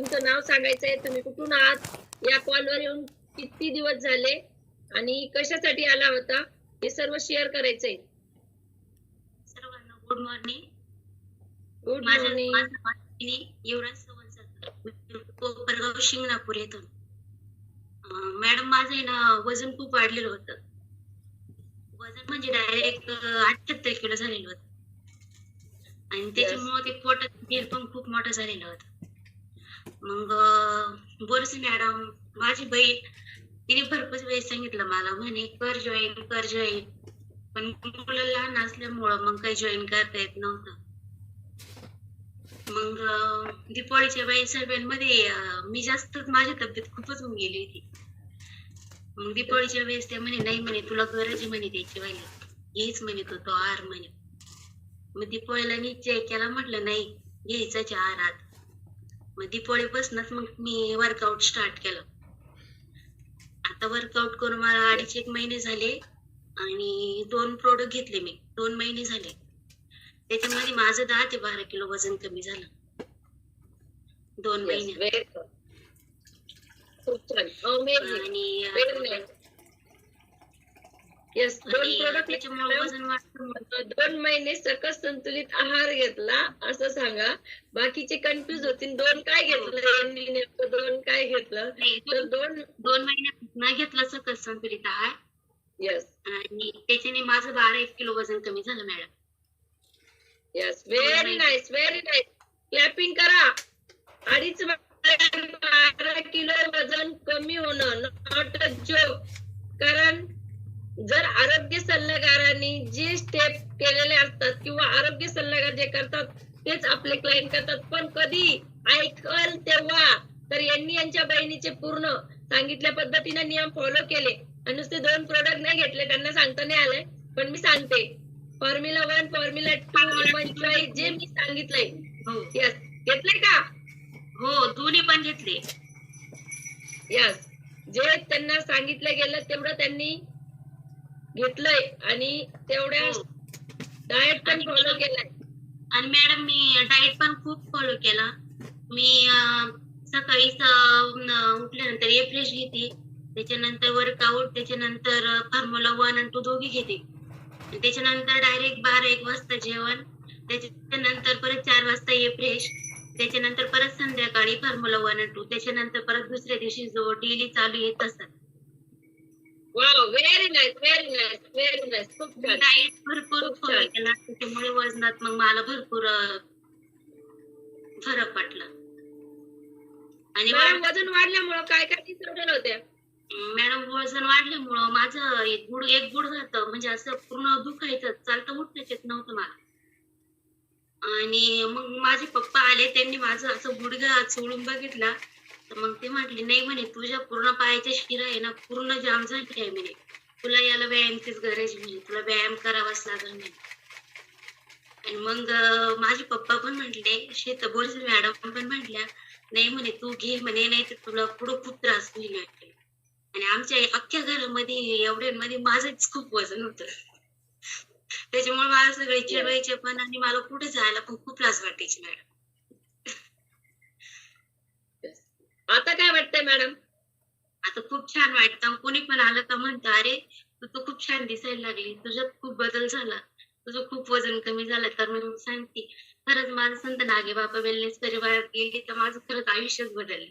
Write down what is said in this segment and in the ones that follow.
तुमचं नाव सांगायचंय तुम्ही कुठून आहात? या कॉलवर येऊन किती दिवस झाले आणि कशासाठी आला होता? हे सर्व शेअर करायचंय. सर्वांना good morning good morning Yuvraj Shinganapur येथून. मॅडम माझं आहे ना वजन खूप वाढलेलं होतं. वजन म्हणजे डायरेक्ट अठ्याहत्तर किलो झालेलं होतं. आणि त्याच्यामुळे ते पोटात बिल पण खूप मोठं झालेलं होतं. मग अं, मॅडम माझी बहीण तिने भरपूर वेळेस सांगितलं मला म्हणे कर जॉईन कर जॉईन पण मुलं लहान असल्यामुळं मग काही जॉईन करता येत नव्हतं. मग दीपावळीच्या बाई सर्वांमध्ये मी जास्त माझी तब्येत खूपच होऊन गेली होती. मग दीपावळीच्या वेळेस ते म्हणे नाही म्हणे तुला गरज म्हणे त्याची वाली हेच म्हणे तो तो आर म्हणे. मग दीपावलीला निश्चय केला म्हटलं नाही घ्यायचाच आहे आहार मग दीपावलीपासूनच मग मी वर्कआउट स्टार्ट केलं. आता वर्कआउट करून मला अडीच एक महिने झाले आणि दोन प्रोडक्ट घेतले मी. दोन महिने झाले. त्याच्यामध्ये माझं दहा ते बारा किलो वजन कमी झालं. दोन अमेझिंग आणि येस दोन प्रोडक्ट दोन महिने सकस संतुलित आहार घेतला असं सांगा. बाकीचे कन्फ्युज होतील दोन काय घेतलं? नेमकं दोन काय घेतलं? तर दोन दोन महिन्यात घेतलं सकस संतुलित आहार. येस आणि त्याच्याने माझं बारा एक किलो वजन कमी झालं madam. Yes very nice very nice clapping करा. अडीच बारा किलो वजन कमी होणं नॉट अ जोक कारण आरोग्य सल्लागारांनी जे स्टेप केलेले असतात किंवा आरोग्य सल्लागार जे करतात तेच आपले क्लायंट करतात. पण कधी ऐकल तेव्हा तर यांनी यांच्या बहिणीचे पूर्ण सांगितल्या पद्धतीने नियम फॉलो केले. आणि नुसते दोन प्रोडक्ट नाही घेतले त्यांना सांगता नाही आलंय. पण मी सांगते. फॉर्म्युला वन फॉर्म्युला टू म्हणजे जे मी सांगितलंय. हो. यस घेतले का? हो दोन्ही पण घेतले. यस जे त्यांना सांगितलं गेलं तेवढं त्यांनी घेतलंय आणि तेवढ्या हो. डाएट पण आणि फॉलो केलाय. आणि मॅडम मी डाएट पण खूप फॉलो केला. मी सकाळी उठल्यानंतर ए फ्रेश घेते. त्याच्यानंतर वर्कआउट त्याच्यानंतर फॉर्म्युला वन आणि टू दोघी घेते. त्याच्यानंतर डायरेक्ट बारा एक वाजता जेवण. त्याच्यानंतर परत चार वाजता ए फ्रेश त्याच्यानंतर परत संध्याकाळी फॉर्म्युला वन आणि टू त्याच्यानंतर परत दुसऱ्या दिवशी जो डेली चालू येत असतात very nice very nice very nice खूप छान. डाएट भरपूर. केला. त्याच्यामुळे वजनात मग मला भरपूर फरक पडला आणि वजन वाढल्यामुळं काय काय डिसऑर्डर होत्या? मॅडम वजन वाढल्यामुळं माझं एक गुड एक गुड जातं म्हणजे असं पूर्ण दुखायचं. चालतं उठण्याच येत नव्हतं मला. आणि मग माझे पप्पा आले त्यांनी माझं असं गुडघा चोळून बघितला. तर मग ते म्हटले नाही म्हणे तुझ्या पूर्ण पायाच्या शिरा आहे ना पूर्ण जाम झाली आहे म्हणे. तुला याला व्यायामचीच गरज नाही तुला व्यायाम करावाच लागेल नाही आणि मग माझे पप्पा पण म्हटले शेत मॅडम पण म्हटल्या नाही म्हणे तू घे म्हणे नाही तर तुला पुढं खूप त्रास होईल आणि आमच्या अख्ख्या घरामध्ये एवढ्यांमध्ये माझंच खूप वजन होत. त्याच्यामुळे मला सगळे चिडवायचे पण आणि मला कुठे जायला पण खूप लाज वाटायची मॅडम. आता काय वाटतंय मॅडम? आता खूप छान वाटतं. कोणी पण आलं का म्हणतं अरे तू तर खूप छान दिसायला लागली. तुझ्यात खूप बदल झाला. तुझं खूप वजन कमी झालं. तर मी सांगते खरंच माझं संत नागे बाबा वेलनेस परिवारात गेली तर माझं खरंच आयुष्यच बदलले.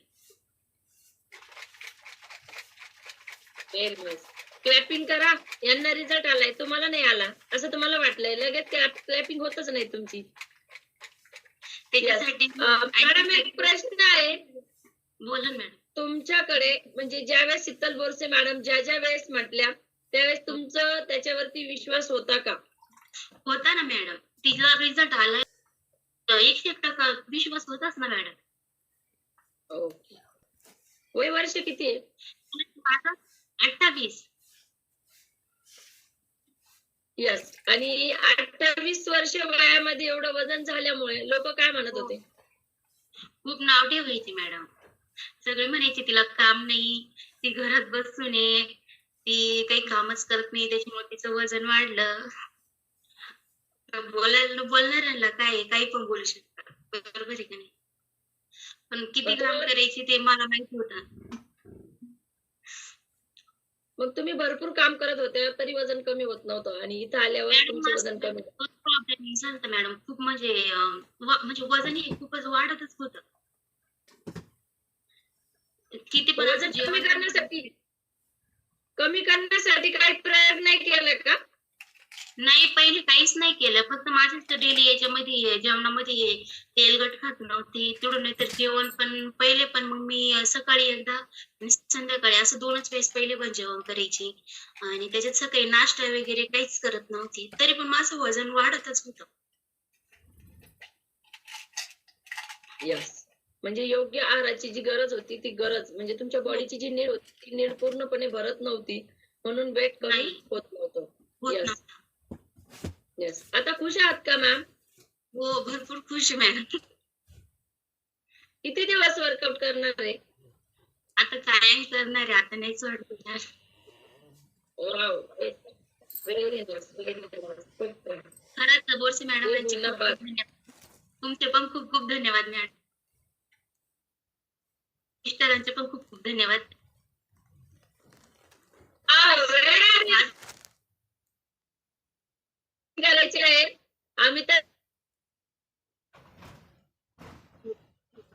क्लॅपिंग करा. यांना रिझल्ट आलाय. तुम्हाला नाही आला. असं तुम्हाला वाटलंय. लगेच क्लॅपिंग होतच नाही तुमची. त्याच्यासाठी मॅडम एक प्रश्न आहे. बोला मॅडम. तुमच्याकडे म्हणजे ज्यावेळेस शीतल बोरसे मॅडम ज्या ज्या वेळेस म्हटल्या त्यावेळेस तुमचं त्याच्यावरती विश्वास होता का? होता ना मॅडम. तिला रिझल्ट आला. एकशे एक टक्का विश्वास होताच ना मॅडम. ओके. वय वर्ष किती आहे? माझा अठ्ठावीस. यस आणि अठ्ठावीस वर्ष वयामध्ये एवढं वजन झाल्यामुळे लोक काय म्हणत होते? खूप नाव ठेवायची मॅडम. सगळे म्हणायचे तिला काम नाही ती घरात बसून आहे ती काही कामच करत नाही त्याच्यामुळे तिचं वजन वाढलं. बोलायला बोलणाऱ्याला काय काही पण बोलू शकतात. बरोबर आहे का नाही? पण किती. काम करायची ते मला माहीत होतं मग तुम्ही भरपूर काम करत होते तरी वजन कमी होत नव्हतं आणि इथं आल्यावर मॅडम तुमचं वजन कमी. प्रॉब्लेम झाला मॅडम. खूप म्हणजे म्हणजे वजन हे खूपच वाढतच होत. किती पण वजन असं कमी करण्यासाठी. कमी करण्यासाठी काही प्रयोग नाही केला का? नाही पहिले काहीच नाही केलं. फक्त माझ्याच डेली याच्यामध्ये जेवणामध्ये तेलकट खात नव्हते. तेवढं नाही तर जेवण पण पहिले पण मग मी सकाळी एकदा संध्याकाळी असं दोनच वेळेस पहिले पण जेवण करायचे. आणि त्याच्यात सकाळी नाश्ता वगैरे काहीच करत नव्हती. तरी पण माझं वजन वाढतच होतं. यस म्हणजे योग्य आहाराची जी गरज होती ती गरज. म्हणजे तुमच्या बॉडीची जी नीड होती ती नीड पूर्णपणे भरत नव्हती. म्हणून वेट कमी नाही. होत नव्हतं. नव्हतं. येस आता खुश आहात का मॅम हो भरपूर खुश मॅडम किती दिवस वर्कआउट करणार आहे? आता कायम करणार आहे? आता व्हेरी नाईस खरंच बोरसे मॅडम तुमचे पण खूप खूप धन्यवाद मॅडम मिस्टरांचे पण खूप खूप धन्यवाद. आहे. आम्ही तर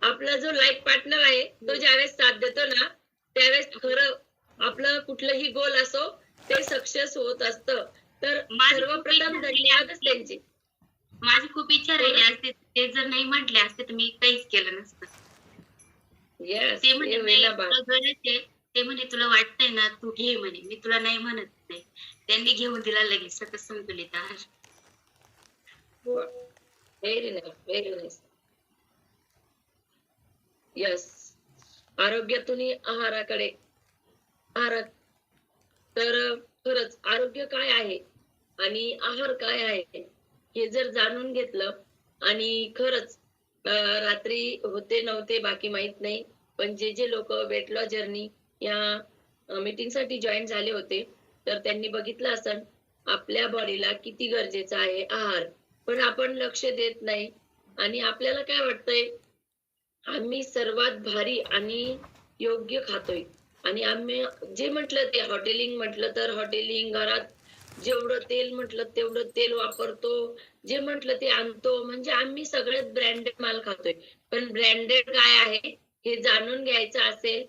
आपला जो लाईफ पार्टनर आहे तो ज्यावेळेस साथ देतो ना त्यावेळेस खरं आपलं कुठलंही गोल असो ते सक्सेस होत असतं. तर सर्वप्रथम धन्यवादच त्यांचे. माझी खूप इच्छा राहिली असते. ते जर नाही म्हटले असते तर मी काहीच केलं नसतं. ते म्हणे तुला गरज आहे. ते म्हणे तुला वाटतंय ना तू घे म्हणे. मी तुला नाही म्हणत नाही. त्यांनी घेऊन दिला लगेच सकस संतुलित आहार. Very nice very nice yes आरोग्यातून आहाराकडे आहारात तर खरंच आरोग्य काय आहे आणि आहार काय आहे हे जर जाणून घेतलं आणि खरंच रात्री होते नव्हते बाकी माहीत नाही पण जे जे लोक वेट लॉस जर्नी या मीटिंगसाठी जॉईन झाले होते तर त्यांनी बघितलं असेल आपल्या बॉडीला किती गरजेचं आहे आहार. पण आपण लक्ष देत नाही. आणि आपल्याला काय वाटतंय? आम्ही सर्वात भारी आणि योग्य खातोय. आणि आम्ही जे म्हटलं ते हॉटेलिंग म्हटलं तर हॉटेलिंग घरात जेवढं तेल म्हटलं तेवढं तेल वापरतो. जे म्हटलं ते आणतो. म्हणजे आम्ही सगळ्यात ब्रँडेड माल खातोय. पण ब्रँडेड काय आहे? हे जाणून घ्यायचं असेल